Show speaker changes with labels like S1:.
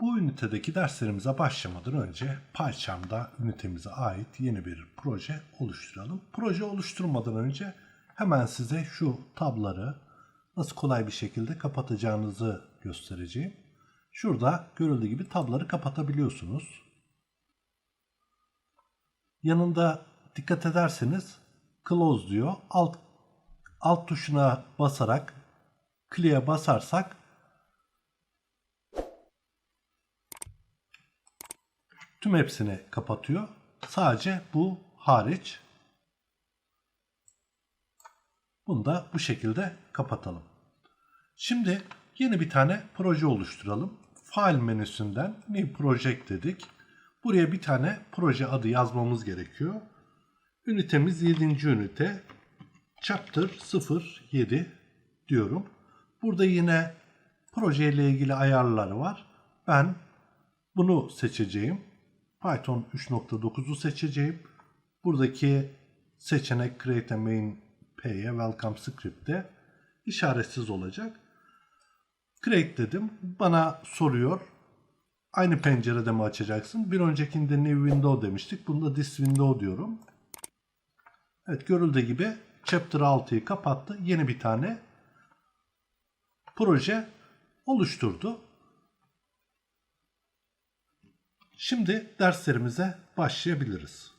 S1: Bu ünitedeki derslerimize başlamadan önce PyCharm'da ünitemize ait yeni bir proje oluşturalım. Proje oluşturmadan önce hemen size şu tabları nasıl kolay bir şekilde kapatacağınızı göstereceğim. Şurada görüldüğü gibi tabları kapatabiliyorsunuz. Yanında dikkat ederseniz close diyor. Alt alt tuşuna basarak clear'e basarsak tüm hepsini kapatıyor. Sadece bu hariç. Bunu da bu şekilde kapatalım. Şimdi yeni bir tane proje oluşturalım. File menüsünden New Project dedik. Buraya bir tane proje adı yazmamız gerekiyor. Ünitemiz 7. ünite. Chapter 07 diyorum. Burada yine projeyle ilgili ayarları var. Ben bunu seçeceğim. Python 3.9'u seçeceğim. Buradaki seçenek Create a Main P'ye Welcome Script'te işaretsiz olacak. Create dedim. Bana soruyor. Aynı pencerede mi açacaksın? Bir öncekinde New Window demiştik. Bunda This Window diyorum. Evet görüldüğü gibi Chapter 6'yı kapattı. Yeni bir tane proje oluşturdu. Şimdi derslerimize başlayabiliriz.